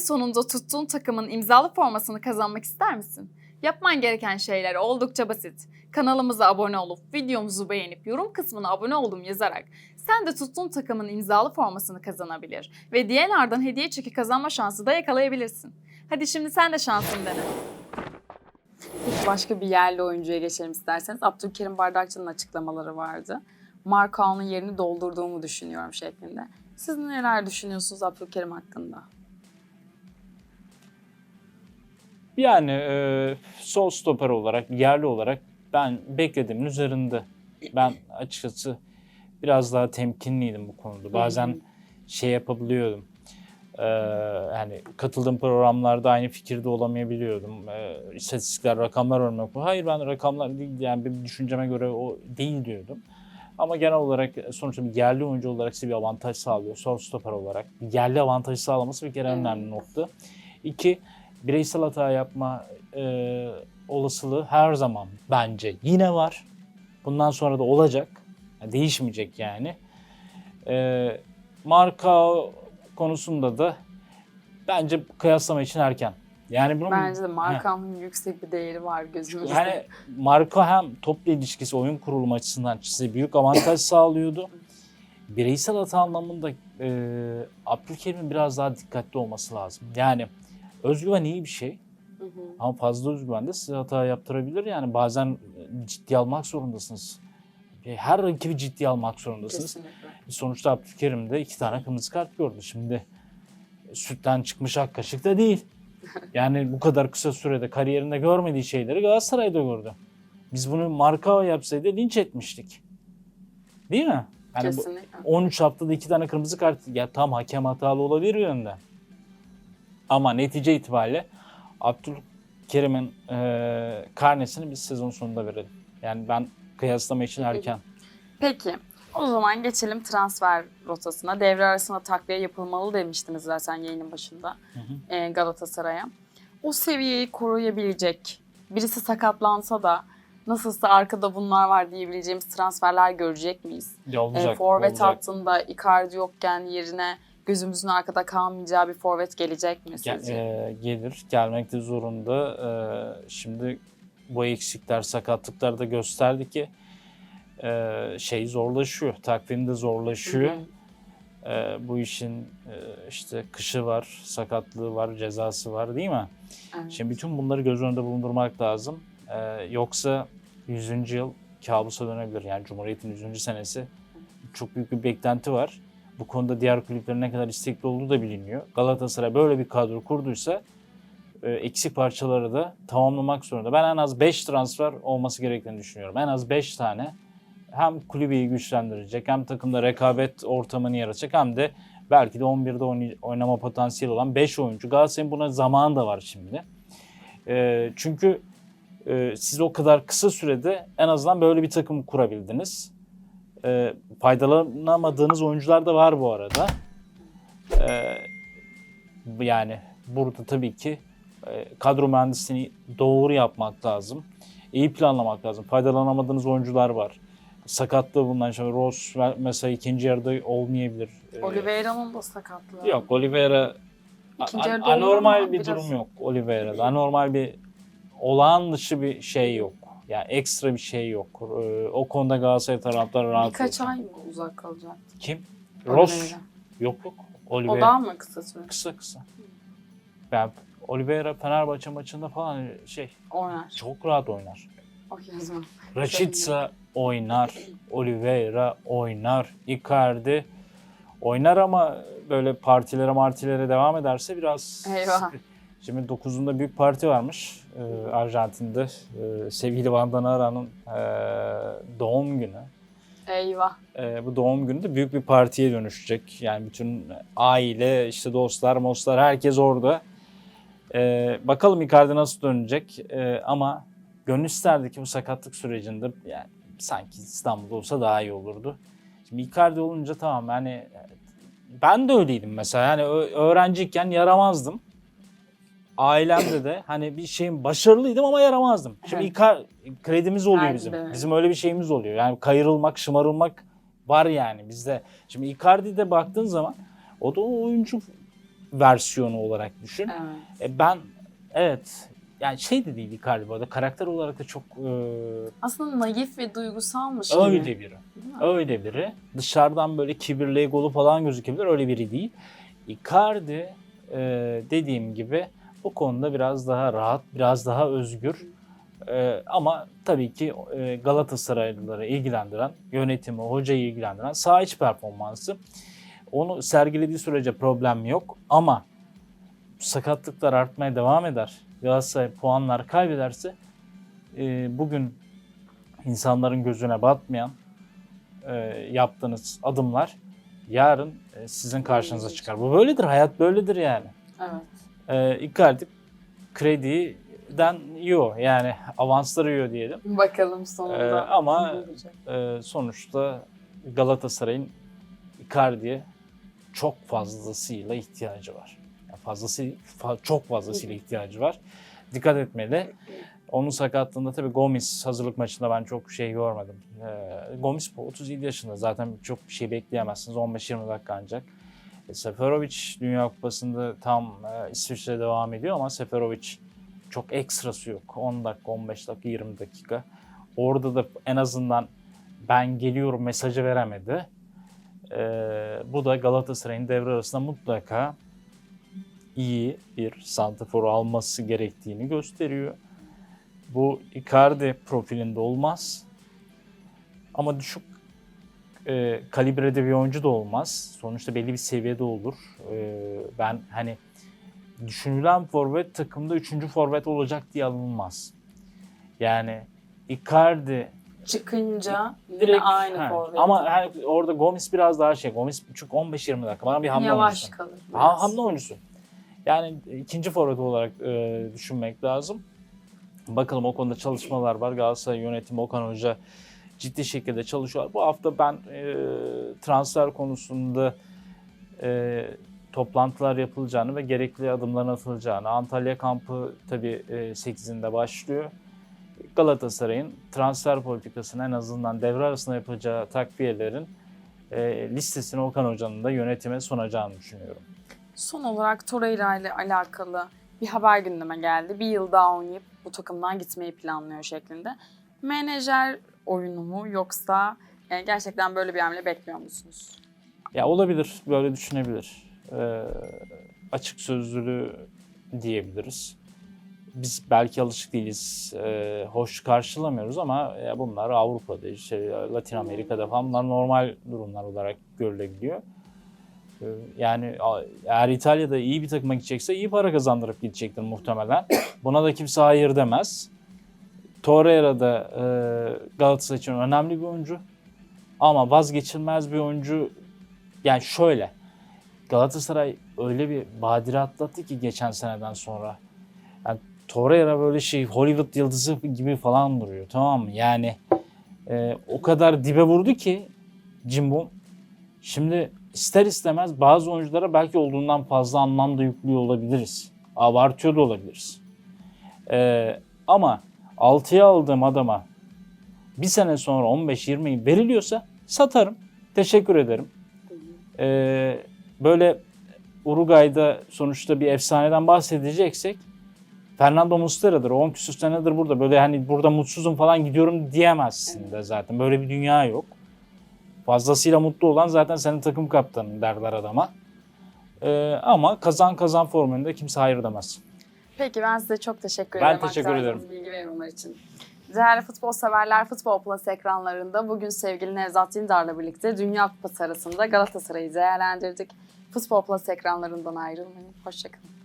sonunda tuttuğun takımın imzalı formasını kazanmak ister misin? Yapman gereken şeyler oldukça basit. Kanalımıza abone olup videomuzu beğenip yorum kısmına abone oldum yazarak sen de tuttuğun takımın imzalı formasını kazanabilir ve DNR'dan hediye çeki kazanma şansı da yakalayabilirsin. Hadi şimdi sen de şansını dene. Başka bir yerli oyuncuya geçelim isterseniz. Abdülkerim Bardakçı'nın açıklamaları vardı. Markao'nun yerini doldurduğumu düşünüyorum şeklinde. Siz neler düşünüyorsunuz Abdülkerim hakkında? Yani e, sol stoper olarak, yerli olarak ben beklediğimin üzerinde. Ben açıkçası biraz daha temkinliydim bu konuda. Bazen şey yapabiliyordum. E, yani katıldığım programlarda aynı fikirde olamayabiliyordum. E, istatistikler, rakamlar örnek. Hayır ben rakamlar değil yani bir düşünceme göre o değil diyordum. Ama genel olarak sonuçta bir yerli oyuncu olarak size bir avantaj sağlıyor. Sol stoper olarak. Bir yerli avantaj sağlaması bir kere önemli nokta. İki, bireysel hata yapma e, olasılığı her zaman bence yine var. Bundan sonra da olacak. Yani değişmeyecek yani. E, marka konusunda da bence kıyaslama için erken. Yani bunun Bence de Markao'nun yüksek bir değeri var gözümüzde. yani marka hem topla ilişkisi oyun kurulumu açısından size büyük avantaj sağlıyordu. Bireysel hata anlamında e, Abdülkerim'in biraz daha dikkatli olması lazım. Yani özgüven iyi bir şey Hı hı. ama fazla özgüven de size hata yaptırabilir. Yani bazen e, ciddiye almak zorundasınız. E, Her rakibi ciddiye almak zorundasınız. Kesinlikle. Sonuçta Abdülkerim de iki tane kırmızı kart gördü. Şimdi e, sütten çıkmış ak kaşık da değil. Yani bu kadar kısa sürede kariyerinde görmediği şeyleri Galatasaray'da gördü. Biz bunu marka yapsaydı linç etmiştik. Değil mi? Yani Kesinlikle. 13 haftada iki tane kırmızı kart ya tam hakem hatalı olabilir yönde. Ama netice itibariyle Abdülkerim'in e, karnesini biz sezon sonunda verelim. Yani ben kıyaslama için erken. Peki o zaman geçelim transfer rotasına. Devre arasında takviye yapılmalı demiştiniz zaten yayının başında hı. e, Galatasaray'a. O seviyeyi koruyabilecek, birisi sakatlansa da nasılsa arkada bunlar var diyebileceğimiz transferler görecek miyiz? Ya E, olacak, forvet olacak. hattında Icardi yokken yerine gözümüzün arkada kalmayacağı bir forvet gelecek mi Gel- sizce? e, gelir, gelmek de zorunda. E, şimdi bu eksikler, sakatlıklar da gösterdi ki e, şey zorlaşıyor, takvim de zorlaşıyor. Hı hı. E, bu işin e, işte kışı var, sakatlığı var, cezası var değil mi? Evet. Şimdi bütün bunları göz önünde bulundurmak lazım. E, yoksa 100. yıl kabusa dönebilir. Yani Cumhuriyet'in 100. senesi çok büyük bir beklenti var. Bu konuda diğer kulüplerin ne kadar istekli olduğu da biliniyor. Galatasaray böyle bir kadro kurduysa e, eksik parçaları da tamamlamak zorunda. Ben en az 5 transfer olması gerektiğini düşünüyorum. En az 5 tane hem kulübeyi güçlendirecek hem takımda rekabet ortamını yaratacak hem de belki de 11'de oynay- oynama potansiyeli olan 5 oyuncu. Galatasaray'ın buna zamanı da var şimdi. E, çünkü e, siz o kadar kısa sürede en azından böyle bir takım kurabildiniz. E, faydalanamadığınız oyuncular da var bu arada. E, yani burada tabii ki e, kadro mühendisliğini doğru yapmak lazım. İyi planlamak lazım. Faydalanamadığınız oyuncular var. Sakatlığı bundan sonra Ross mesela ikinci yarıda olmayabilir. E, Oliveira'nın da sakatlığı. Yok Oliveira İkinci anormal bir biraz- durum yok Oliveira'da. Anormal bir olağan dışı bir şey yok. Yani ekstra bir şey yok. Ee, o konuda Galatasaray taraftarı rahat Birkaç olsun. ay mı uzak kalacak? Kim? Ross. Yok yok. O Oliveira. daha mı kısa süre? Kısa kısa. Ben Oliveira Fenerbahçe maçında falan şey Oynar. çok rahat oynar. Okey o zaman. Rashica oynar. Oliveira oynar. Icardi oynar ama böyle partilere martilere devam ederse biraz Eyvah. Şimdi 9'unda büyük parti varmış ee, Arjantin'de. Ee, sevgili Vandanara'nın ee, doğum günü. Eyvah. Ee, bu doğum günü de büyük bir partiye dönüşecek. Yani bütün aile, işte dostlar, moslar herkes orada. Ee, bakalım Icardi nasıl dönecek. Ee, ama gönül isterdi ki bu sakatlık sürecinde yani sanki İstanbul'da olsa daha iyi olurdu. Şimdi Icardi olunca tamam yani ben de öyleydim mesela. Yani öğrenciyken yaramazdım. Ailemde de hani bir şeyim başarılıydım ama yaramazdım. Şimdi Evet. Kredimiz oluyor bizim. Bizim öyle bir şeyimiz oluyor. Yani kayırılmak, şımarılmak var yani bizde. Şimdi Icardi'de baktığın zaman o da o oyuncu versiyonu olarak düşün. Evet. E, ben evet yani şey de değil Icardi bu arada karakter olarak da çok e, Aslında naif ve duygusalmış gibi. öyle biri. Öyle biri. Dışarıdan böyle kibirli, egolu falan gözükebilir. Öyle biri değil. Icardi e, dediğim gibi bu konuda biraz daha rahat, biraz daha özgür. E, ama tabii ki e, Galatasaraylıları ilgilendiren, yönetimi, hocayı ilgilendiren saha içi performansı. Onu sergilediği sürece problem yok ama sakatlıklar artmaya devam eder. Galatasaray puanlar kaybederse e, bugün insanların gözüne batmayan e, yaptığınız adımlar yarın e, sizin karşınıza çıkar. Bu böyledir, hayat böyledir yani. Evet. E, Icardi krediden yiyor yani avansları yiyor diyelim. Bakalım sonunda. Ee, ama-. E, sonuçta Galatasaray'ın Icardi'ye çok fazlasıyla ihtiyacı var. Yani fazlası, fa- çok fazlasıyla ihtiyacı var. Dikkat etmeli. Onun sakatlığında tabii Gomis hazırlık maçında ben çok şey görmedim. Ee, Gomis bu 37 yaşında zaten çok bir şey bekleyemezsiniz. 15-20 dakika ancak. E, Seferovic Dünya Kupası'nda tam e, İsviçre devam ediyor ama Seferovic çok ekstrası yok. 10 dakika, 15 dakika, 20 dakika. Orada da en azından ben geliyorum mesajı veremedi. Ee, bu da Galatasaray'ın devre arasında mutlaka iyi bir santrafor alması gerektiğini gösteriyor. Bu Icardi profilinde olmaz. Ama düşük e, kalibrede bir oyuncu da olmaz. Sonuçta belli bir seviyede olur. E, ben hani düşünülen forvet takımda üçüncü forvet olacak diye alınmaz. Yani Icardi Çıkınca yine direkt aynı ha, forvet. ama hani orada Gomis biraz daha şey. Gomis çünkü 15-20 dakika bana bir hamle Yavaş oyuncusu. kalır. Ha, hamle oyuncusu. Yani ikinci forvet olarak e, düşünmek lazım. Bakalım o konuda çalışmalar var. Galatasaray yönetimi Okan Hoca ciddi şekilde çalışıyor. Bu hafta ben e, transfer konusunda e, toplantılar yapılacağını ve gerekli adımların atılacağını. Antalya kampı tabii e, 8'inde başlıyor. Galatasaray'ın transfer politikasını en azından devre arasında yapacağı takviyelerin e, listesini Okan Hoca'nın da yönetime sunacağını düşünüyorum. Son olarak Torreira ile alakalı bir haber gündeme geldi. Bir yıl daha oynayıp bu takımdan gitmeyi planlıyor şeklinde. Menajer oyunu mu yoksa e, gerçekten böyle bir hamle bekliyor musunuz? Ya olabilir, böyle düşünebilir. Ee, açık sözlülüğü diyebiliriz. Biz belki alışık değiliz, e, hoş karşılamıyoruz ama ya bunlar Avrupa'da, işte Latin Amerika'da falan bunlar normal durumlar olarak görülebiliyor. Ee, Yani eğer İtalya'da iyi bir takıma gidecekse iyi para kazandırıp gidecektir muhtemelen. Buna da kimse hayır demez. Torreira da e, Galatasaray için önemli bir oyuncu. Ama vazgeçilmez bir oyuncu yani şöyle Galatasaray öyle bir badire atlattı ki geçen seneden sonra. Yani Torreira böyle şey Hollywood yıldızı gibi falan duruyor tamam mı? Yani e, o kadar dibe vurdu ki Cimbom. Şimdi ister istemez bazı oyunculara belki olduğundan fazla anlam da yüklüyor olabiliriz. Abartıyor da olabiliriz. E, ama 6'ya aldığım adama bir sene sonra 15-20 veriliyorsa satarım. Teşekkür ederim. Ee, böyle Uruguay'da sonuçta bir efsaneden bahsedeceksek Fernando Muslera'dır. 10 küsur senedir burada. Böyle hani burada mutsuzum falan gidiyorum diyemezsin de zaten. Böyle bir dünya yok. Fazlasıyla mutlu olan zaten senin takım kaptanın derler adama. Ee, ama kazan kazan formülünde kimse hayır demez. Peki ben size çok teşekkür Ben ederim. teşekkür aktardığınız ederim. Yorumlar için. Değerli futbol severler Futbol Plus ekranlarında bugün sevgili Nevzat Dindar'la birlikte Dünya Kupası arasında Galatasaray'ı değerlendirdik. Futbol Plus ekranlarından ayrılmayın. Hoşçakalın.